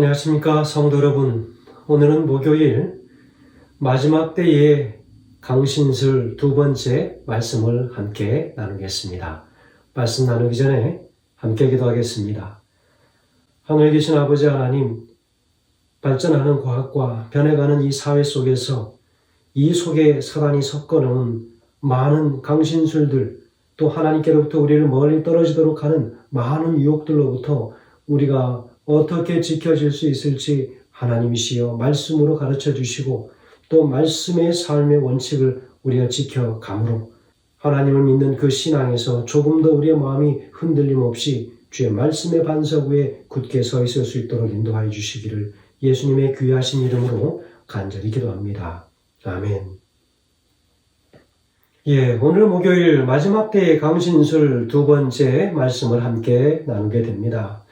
안녕하십니까 성도 여러분. 오늘은 목요일 마지막 때의 강신술 두 번째 말씀을 함께 나누겠습니다. 말씀 나누기 전에 함께 기도하겠습니다. 하늘에 계신 아버지 하나님, 발전하는 과학과 변해가는 이 사회 속에서 이 속에 사단이 섞어놓은 많은 강신술들, 또 하나님께로부터 우리를 멀리 떨어지도록 하는 많은 유혹들로부터 우리가 어떻게 지켜질 수 있을지 하나님이시여 말씀으로 가르쳐 주시고 또 말씀의 삶의 원칙을 우리가 지켜감으로 하나님을 믿는 그 신앙에서 조금 더 우리의 마음이 흔들림 없이 주의 말씀의 반석 위에 굳게 서 있을 수 있도록 인도하여 주시기를 예수님의 귀하신 이름으로 간절히 기도합니다. 아멘. 예, 오늘 목요일 마지막 때의 강신술 두 번째 말씀을 함께 나누게 됩니다.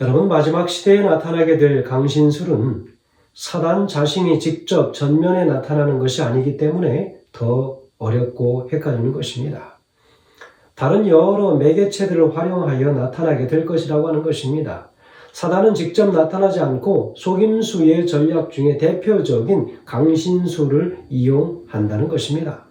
여러분, 마지막 시대에 나타나게 될 강신술은 사단 자신이 직접 전면에 나타나는 것이 아니기 때문에 더 어렵고 헷갈리는 것입니다. 다른 여러 매개체들을 활용하여 나타나게 될 것이라고 하는 것입니다. 사단은 직접 나타나지 않고 속임수의 전략 중에 대표적인 강신술을 이용한다는 것입니다.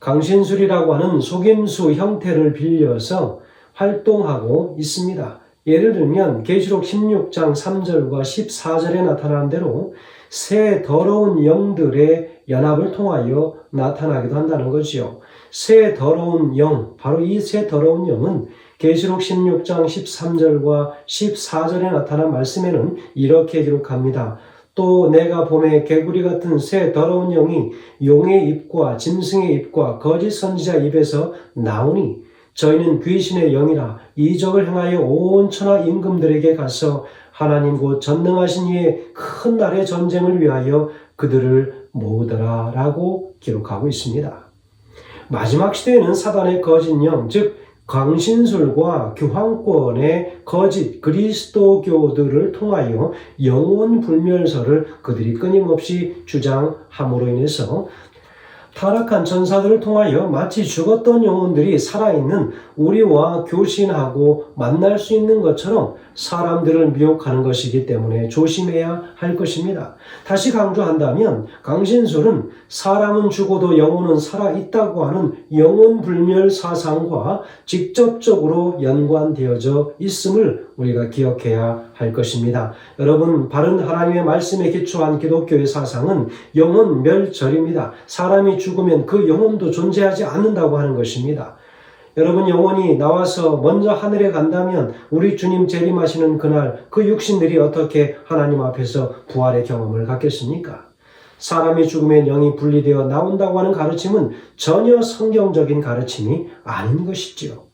강신술이라고 하는 속임수 형태를 빌려서 활동하고 있습니다. 예를 들면 계시록 16장 3절과 14절에 나타나는 대로 새 더러운 영들의 연합을 통하여 나타나기도 한다는 거지요. 새 더러운 영, 바로 이 새 더러운 영은 계시록 16장 13절과 14절에 나타난 말씀에는 이렇게 기록합니다. 또 내가 봄에 개구리 같은 새 더러운 영이 용의 입과 짐승의 입과 거짓 선지자 입에서 나오니 저희는 귀신의 영이라 이적을 행하여 온 천하 임금들에게 가서 하나님 곧 전능하신 이의 큰 날의 전쟁을 위하여 그들을 모으더라 라고 기록하고 있습니다. 마지막 시대에는 사단의 거짓 영, 즉 광신술과 교황권의 거짓 그리스도교들을 통하여 영혼 불멸설을 그들이 끊임없이 주장함으로 인해서 타락한 전사들을 통하여 마치 죽었던 영혼들이 살아있는 우리와 교신하고 만날 수 있는 것처럼 사람들을 미혹하는 것이기 때문에 조심해야 할 것입니다. 다시 강조한다면 강신술은 사람은 죽어도 영혼은 살아있다고 하는 영혼 불멸 사상과 직접적으로 연관되어져 있음을 우리가 기억해야 할 것입니다. 여러분, 바른 하나님의 말씀에 기초한 기독교의 사상은 영혼 멸절입니다. 사람이 죽으면 그 영혼도 존재하지 않는다고 하는 것입니다. 여러분 영혼이 나와서 먼저 하늘에 간다면 우리 주님 재림하시는 그날 그 육신들이 어떻게 하나님 앞에서 부활의 경험을 갖겠습니까? 사람이 죽으면 영이 분리되어 나온다고 하는 가르침은 전혀 성경적인 가르침이 아닌 것이지요.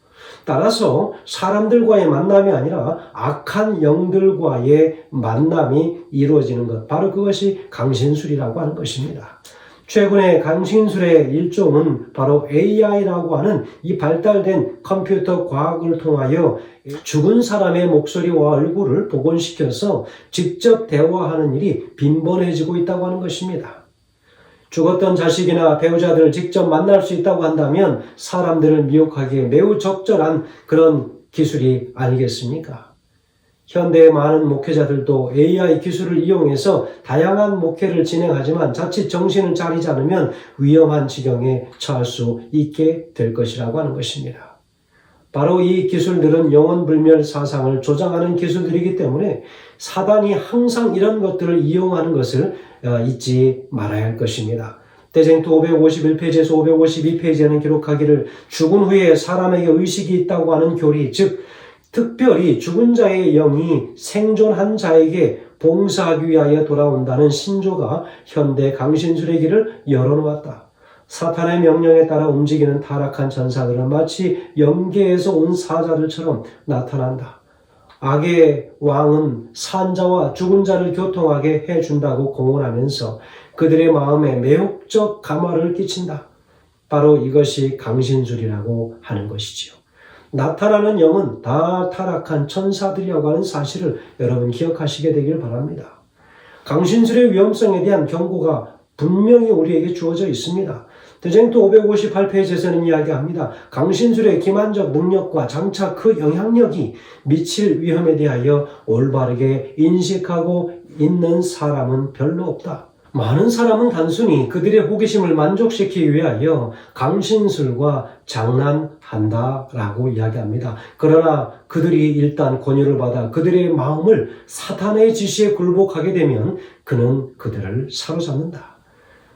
따라서 사람들과의 만남이 아니라 악한 영들과의 만남이 이루어지는 것, 바로 그것이 강신술이라고 하는 것입니다. 최근에 강신술의 일종은 바로 AI라고 하는 이 발달된 컴퓨터 과학을 통하여 죽은 사람의 목소리와 얼굴을 복원시켜서 직접 대화하는 일이 빈번해지고 있다고 하는 것입니다. 죽었던 자식이나 배우자들을 직접 만날 수 있다고 한다면 사람들을 미혹하기에 매우 적절한 그런 기술이 아니겠습니까? 현대의 많은 목회자들도 AI 기술을 이용해서 다양한 목회를 진행하지만 자칫 정신을 차리지 않으면 위험한 지경에 처할 수 있게 될 것이라고 하는 것입니다. 바로 이 기술들은 영원 불멸 사상을 조장하는 기술들이기 때문에 사단이 항상 이런 것들을 이용하는 것을 어, 잊지 말아야 할 것입니다. 대쟁투 551페이지에서 552페이지에는 기록하기를 죽은 후에 사람에게 의식이 있다고 하는 교리, 즉 특별히 죽은 자의 영이 생존한 자에게 봉사하기 위하여 돌아온다는 신조가 현대 강신술의 길을 열어놓았다. 사탄의 명령에 따라 움직이는 타락한 전사들은 마치 영계에서 온 사자들처럼 나타난다. 악의 왕은 산자와 죽은 자를 교통하게 해준다고 공언하면서 그들의 마음에 매혹적 감화를 끼친다. 바로 이것이 강신술이라고 하는 것이지요. 나타나는 영은 다 타락한 천사들이라고 하는 사실을 여러분 기억하시게 되길 바랍니다. 강신술의 위험성에 대한 경고가 분명히 우리에게 주어져 있습니다. 대쟁투 558페이지에서는 이야기합니다. 강신술의 기만적 능력과 장차 그 영향력이 미칠 위험에 대하여 올바르게 인식하고 있는 사람은 별로 없다. 많은 사람은 단순히 그들의 호기심을 만족시키기 위하여 강신술과 장난한다라고 이야기합니다. 그러나 그들이 일단 권유를 받아 그들의 마음을 사탄의 지시에 굴복하게 되면 그는 그들을 사로잡는다.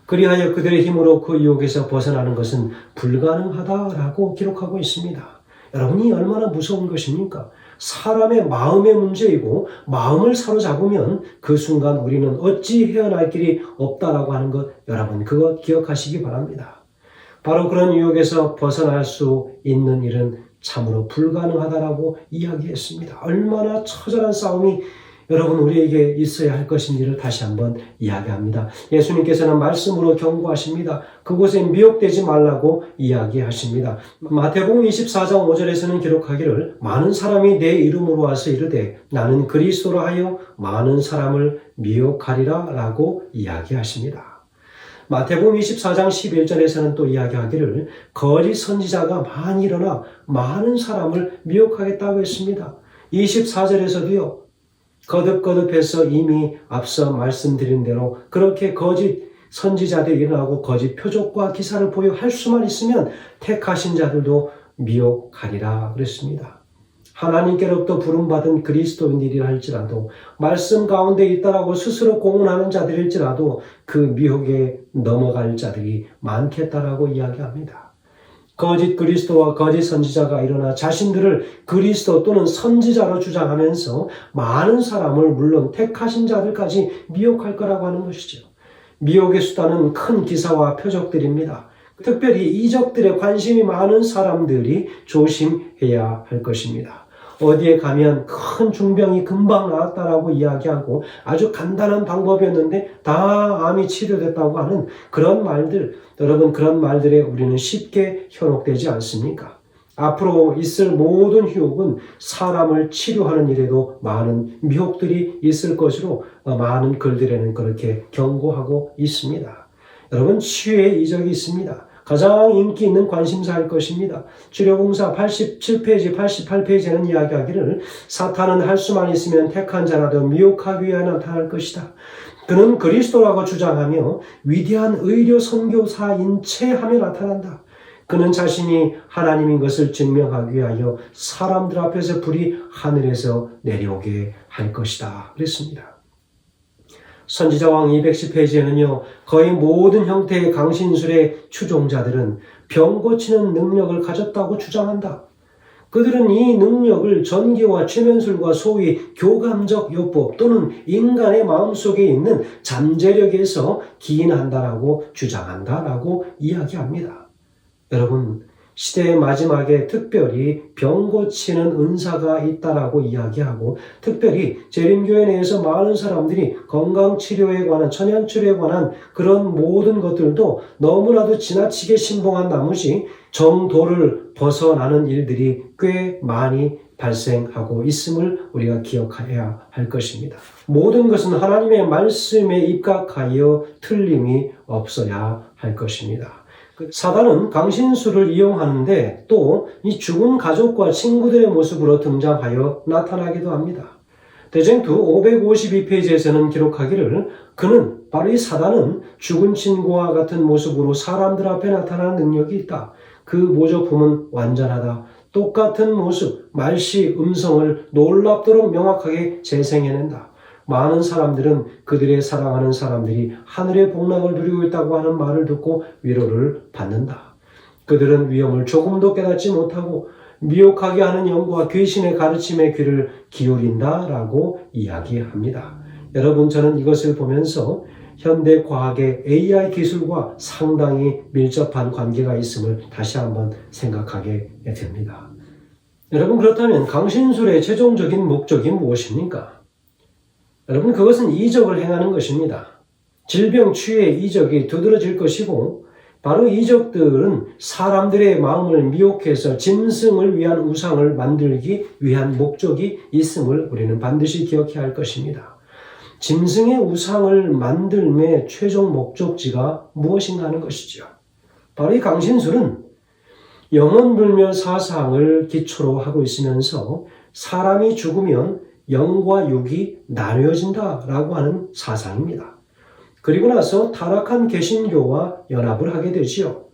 그리하여 그들의 힘으로 그 유혹에서 벗어나는 것은 불가능하다라고 기록하고 있습니다. 여러분이 얼마나 무서운 것입니까? 사람의 마음의 문제이고 마음을 사로잡으면 그 순간 우리는 어찌 헤어날 길이 없다라고 하는 것 여러분 그것 기억하시기 바랍니다. 바로 그런 유혹에서 벗어날 수 있는 일은 참으로 불가능하다라고 이야기했습니다. 얼마나 처절한 싸움이 여러분 우리에게 있어야 할 것인지를 다시 한번 이야기합니다. 예수님께서는 말씀으로 경고하십니다. 그곳에 미혹되지 말라고 이야기하십니다. 마태복음 24장 5절에서는 기록하기를 많은 사람이 내 이름으로 와서 이르되 나는 그리스도로 하여 많은 사람을 미혹하리라 라고 이야기하십니다. 마태복음 24장 11절에서는 또 이야기하기를 거짓 선지자가 많이 일어나 많은 사람을 미혹하겠다고 했습니다. 24절에서도요. 거듭거듭해서 이미 앞서 말씀드린 대로 그렇게 거짓 선지자들이 일어나고 거짓 표적과 기사를 보여할 수만 있으면 택하신 자들도 미혹하리라 그랬습니다. 하나님께로부터 부름받은 그리스도인들이라 할지라도 말씀 가운데 있다라고 스스로 공언하는 자들일지라도 그 미혹에 넘어갈 자들이 많겠다라고 이야기합니다. 거짓 그리스도와 거짓 선지자가 일어나 자신들을 그리스도 또는 선지자로 주장하면서 많은 사람을 물론 택하신 자들까지 미혹할 거라고 하는 것이죠. 미혹의 수단은 큰 기사와 표적들입니다. 특별히 이적들에 관심이 많은 사람들이 조심해야 할 것입니다. 어디에 가면 큰 중병이 금방 나았다라고 이야기하고 아주 간단한 방법이었는데 다 암이 치료됐다고 하는 그런 말들, 여러분 그런 말들에 우리는 쉽게 현혹되지 않습니까? 앞으로 있을 모든 유혹은 사람을 치료하는 일에도 많은 미혹들이 있을 것으로 많은 글들에는 그렇게 경고하고 있습니다. 여러분 치유의 이적이 있습니다. 가장 인기 있는 관심사일 것입니다. 주려공사 87페이지, 88페이지에는 이야기하기를 사탄은 할 수만 있으면 택한 자라도 미혹하기 위하여 나타날 것이다. 그는 그리스도라고 주장하며 위대한 의료 선교사인 채 하며 나타난다. 그는 자신이 하나님인 것을 증명하기 위하여 사람들 앞에서 불이 하늘에서 내려오게 할 것이다. 그랬습니다. 선지자왕 210페이지에는요, 거의 모든 형태의 강신술의 추종자들은 병 고치는 능력을 가졌다고 주장한다. 그들은 이 능력을 전기와 최면술과 소위 교감적 요법 또는 인간의 마음속에 있는 잠재력에서 기인한다라고 주장한다라고 이야기합니다. 여러분, 시대의 마지막에 특별히 병 고치는 은사가 있다라고 이야기하고 특별히 재림교회 내에서 많은 사람들이 건강치료에 관한 천연치료에 관한 그런 모든 것들도 너무나도 지나치게 신봉한 나머지 정도를 벗어나는 일들이 꽤 많이 발생하고 있음을 우리가 기억해야 할 것입니다. 모든 것은 하나님의 말씀에 입각하여 틀림이 없어야 할 것입니다. 그 사단은 강신술을 이용하는데 또 이 죽은 가족과 친구들의 모습으로 등장하여 나타나기도 합니다. 대쟁투 552페이지에서는 기록하기를 그는 바로 이 사단은 죽은 친구와 같은 모습으로 사람들 앞에 나타나는 능력이 있다. 그 모조품은 완전하다. 똑같은 모습, 말씨, 음성을 놀랍도록 명확하게 재생해낸다. 많은 사람들은 그들의 사랑하는 사람들이 하늘의 복락을 누리고 있다고 하는 말을 듣고 위로를 받는다. 그들은 위험을 조금도 깨닫지 못하고 미혹하게 하는 영과 귀신의 가르침에 귀를 기울인다라고 이야기합니다. 여러분 저는 이것을 보면서 현대 과학의 AI 기술과 상당히 밀접한 관계가 있음을 다시 한번 생각하게 됩니다. 여러분 그렇다면 강신술의 최종적인 목적이 무엇입니까? 여러분 그것은 이적을 행하는 것입니다. 질병 치유의 이적이 두드러질 것이고 바로 이적들은 사람들의 마음을 미혹해서 짐승을 위한 우상을 만들기 위한 목적이 있음을 우리는 반드시 기억해야 할 것입니다. 짐승의 우상을 만들매 최종 목적지가 무엇인가 하는 것이죠. 바로 이 강신술은 영원불멸 사상을 기초로 하고 있으면서 사람이 죽으면 영과 육이 나뉘어진다라고 하는 사상입니다. 그리고 나서 타락한 개신교와 연합을 하게 되지요.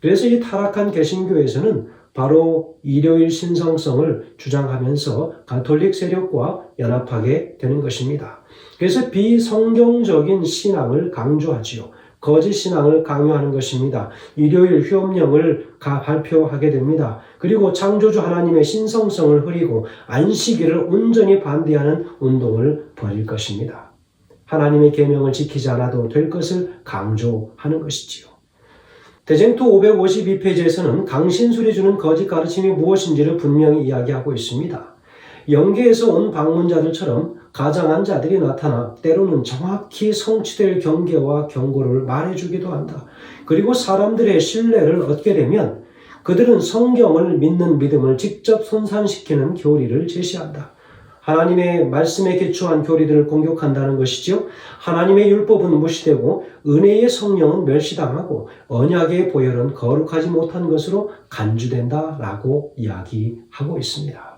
그래서 이 타락한 개신교에서는 바로 일요일 신성성을 주장하면서 가톨릭 세력과 연합하게 되는 것입니다. 그래서 비성경적인 신앙을 강조하지요. 거짓 신앙을 강요하는 것입니다. 일요일 휴업령을 발표하게 됩니다. 그리고 창조주 하나님의 신성성을 흐리고 안식일을 온전히 반대하는 운동을 벌일 것입니다. 하나님의 계명을 지키지 않아도 될 것을 강조하는 것이지요. 대쟁투 552페이지에서는 강신술이 주는 거짓 가르침이 무엇인지를 분명히 이야기하고 있습니다. 영계에서 온 방문자들처럼 가장한 자들이 나타나 때로는 정확히 성취될 경계와 경고를 말해주기도 한다. 그리고 사람들의 신뢰를 얻게 되면 그들은 성경을 믿는 믿음을 직접 손상시키는 교리를 제시한다. 하나님의 말씀에 기초한 교리들을 공격한다는 것이지요. 하나님의 율법은 무시되고 은혜의 성령은 멸시당하고 언약의 보혈은 거룩하지 못한 것으로 간주된다라고 이야기하고 있습니다.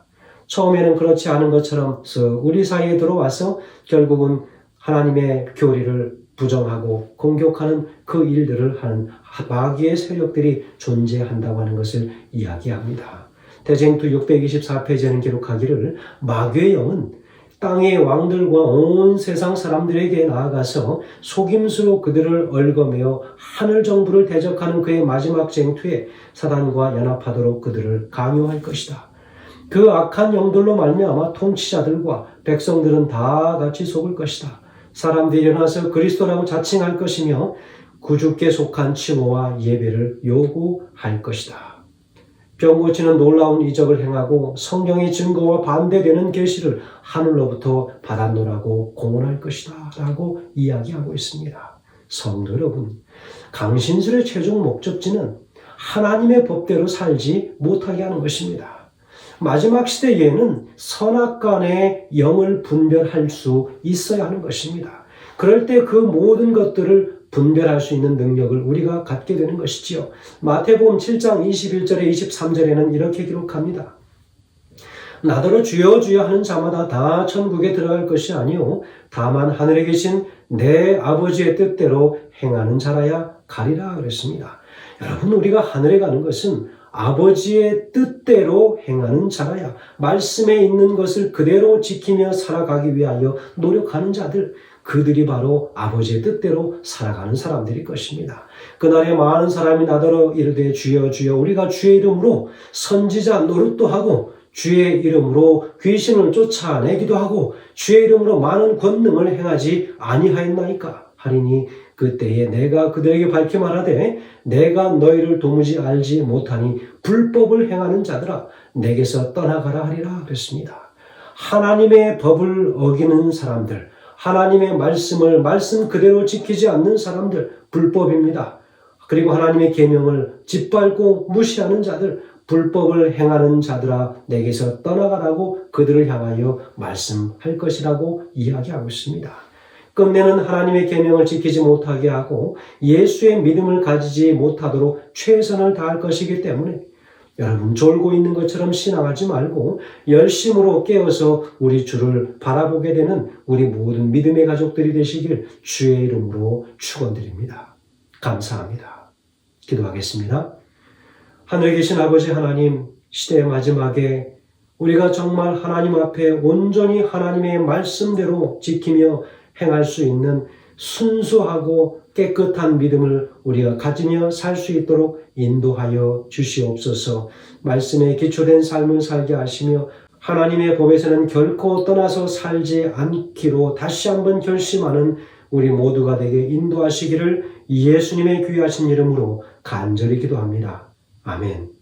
처음에는 그렇지 않은 것처럼 우리 사이에 들어와서 결국은 하나님의 교리를 부정하고 공격하는 그 일들을 하는 마귀의 세력들이 존재한다고 하는 것을 이야기합니다. 대쟁투 624페이지에는 기록하기를 마귀의 영은 땅의 왕들과 온 세상 사람들에게 나아가서 속임수로 그들을 얽어매어 하늘 정부를 대적하는 그의 마지막 쟁투에 사단과 연합하도록 그들을 강요할 것이다. 그 악한 영들로 말미암아 통치자들과 백성들은 다 같이 속을 것이다. 사람들이 일어나서 그리스도라고 자칭할 것이며 구주께 속한 칭호와 예배를 요구할 것이다. 병 고치는 놀라운 이적을 행하고 성경의 증거와 반대되는 계시를 하늘로부터 받았노라고 공언할 것이다 라고 이야기하고 있습니다. 성도 여러분, 강신술의 최종 목적지는 하나님의 법대로 살지 못하게 하는 것입니다. 마지막 시대에는 선악 간의 영을 분별할 수 있어야 하는 것입니다. 그럴 때 그 모든 것들을 분별할 수 있는 능력을 우리가 갖게 되는 것이지요. 마태복음 7장 21절에 23절에는 이렇게 기록합니다. 나더러 주여 주여 하는 자마다 다 천국에 들어갈 것이 아니요 다만 하늘에 계신 내 아버지의 뜻대로 행하는 자라야 가리라 그랬습니다. 여러분 우리가 하늘에 가는 것은 아버지의 뜻대로 행하는 자라야 말씀에 있는 것을 그대로 지키며 살아가기 위하여 노력하는 자들 그들이 바로 아버지의 뜻대로 살아가는 사람들일 것입니다. 그날에 많은 사람이 나더러 이르되 주여 주여 우리가 주의 이름으로 선지자 노릇도 하고 주의 이름으로 귀신을 쫓아내기도 하고 주의 이름으로 많은 권능을 행하지 아니하였나이까 하리니 그때에 내가 그들에게 밝히 말하되 내가 너희를 도무지 알지 못하니 불법을 행하는 자들아 내게서 떠나가라 하리라 그랬습니다. 하나님의 법을 어기는 사람들 하나님의 말씀을 말씀 그대로 지키지 않는 사람들 불법입니다. 그리고 하나님의 계명을 짓밟고 무시하는 자들 불법을 행하는 자들아 내게서 떠나가라고 그들을 향하여 말씀할 것이라고 이야기하고 있습니다. 끝내는 하나님의 계명을 지키지 못하게 하고 예수의 믿음을 가지지 못하도록 최선을 다할 것이기 때문에 여러분 졸고 있는 것처럼 신앙하지 말고 열심으로 깨어서 우리 주를 바라보게 되는 우리 모든 믿음의 가족들이 되시길 주의 이름으로 축원드립니다. 감사합니다. 기도하겠습니다. 하늘에 계신 아버지 하나님 시대의 마지막에 우리가 정말 하나님 앞에 온전히 하나님의 말씀대로 지키며 행할 수 있는 순수하고 깨끗한 믿음을 우리가 가지며 살 수 있도록 인도하여 주시옵소서 말씀에 기초된 삶을 살게 하시며 하나님의 법에서는 결코 떠나서 살지 않기로 다시 한번 결심하는 우리 모두가 되게 인도하시기를 예수님의 귀하신 이름으로 간절히 기도합니다. 아멘.